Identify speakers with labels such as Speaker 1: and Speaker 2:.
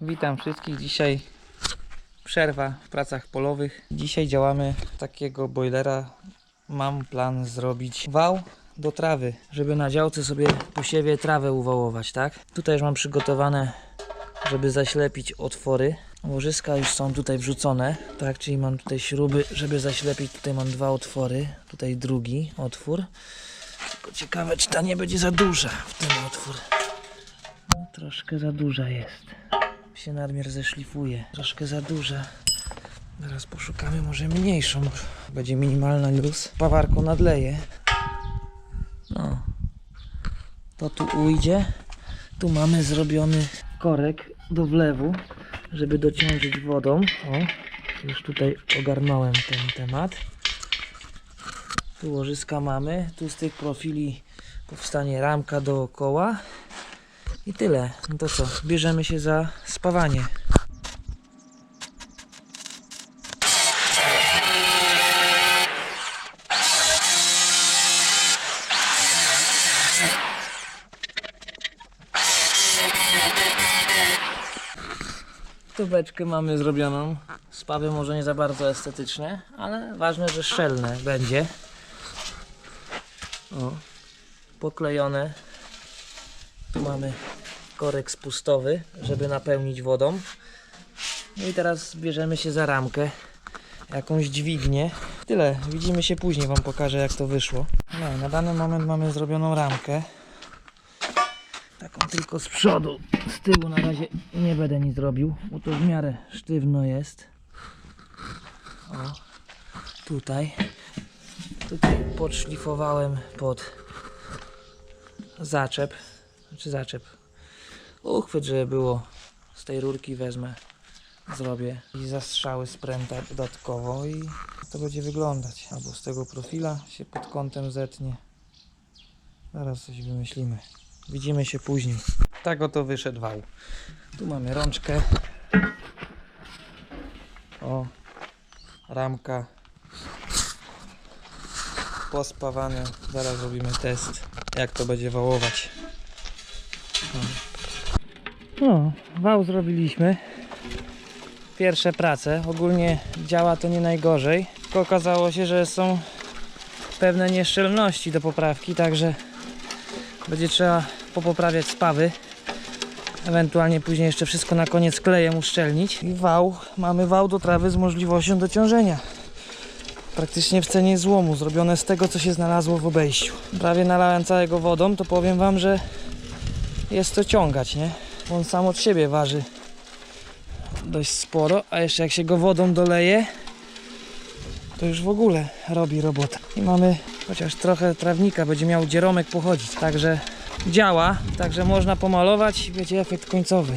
Speaker 1: Witam wszystkich. Dzisiaj przerwa w pracach polowych. Dzisiaj działamy takiego boilera. Mam plan zrobić wał do trawy, żeby na działce sobie po siewie trawę uwałować, tak? Tutaj już mam przygotowane, żeby zaślepić otwory. Łożyska już są tutaj wrzucone, tak? Czyli mam tutaj śruby, żeby zaślepić. Tutaj mam dwa otwory, tutaj drugi otwór. Tylko ciekawe, czy ta nie będzie za duża w ten otwór. No, troszkę za duża jest. Się nadmiar zeszlifuje. Troszkę za duża. Teraz poszukamy może mniejszą. Będzie minimalna luz. Pawarką nadleję. No. To tu ujdzie. Tu mamy zrobiony korek do wlewu, żeby dociążyć wodą. O, już tutaj ogarnąłem ten temat. Tu łożyska mamy. Tu z tych profili powstanie ramka dookoła. I tyle. No to co? Bierzemy się za spawanie. Tubeczkę mamy zrobioną. Spawy może nie za bardzo estetyczne, ale ważne, że szczelne będzie. O, poklejone. Tu mamy korek spustowy, żeby napełnić wodą. No i teraz bierzemy się za ramkę, jakąś dźwignię. Tyle, widzimy się później, Wam pokażę jak to wyszło. No, na dany moment mamy zrobioną ramkę. Taką tylko z przodu, z tyłu na razie nie będę nic robił, bo to w miarę sztywno jest. O, tutaj. Tutaj podszlifowałem pod zaczep, czy zaczep, uchwyt, żeby było z tej rurki wezmę, zrobię i zastrzały z pręta dodatkowo i to będzie wyglądać. Albo z tego profila się pod kątem zetnie. Zaraz coś wymyślimy. Widzimy się później. Tak oto wyszedł wał. Tu mamy rączkę. O, ramka. Pospawane. Zaraz zrobimy test, jak to będzie wałować. No, wał zrobiliśmy. Pierwsze prace. Ogólnie działa to nie najgorzej. Tylko okazało się, że są pewne nieszczelności do poprawki, także będzie trzeba popoprawiać spawy. Ewentualnie później jeszcze wszystko na koniec klejem uszczelnić. I wał, mamy wał do trawy z możliwością dociążenia. Praktycznie w cenie złomu, zrobione z tego co się znalazło w obejściu. Prawie nalałem całego wodą, to powiem wam, że jest to ciągać, nie? On sam od siebie waży dość sporo, a jeszcze jak się go wodą doleje, to już w ogóle robi robotę. I mamy chociaż trochę trawnika, będzie miał dzieromek pochodzić, także działa, także można pomalować i będzie efekt końcowy.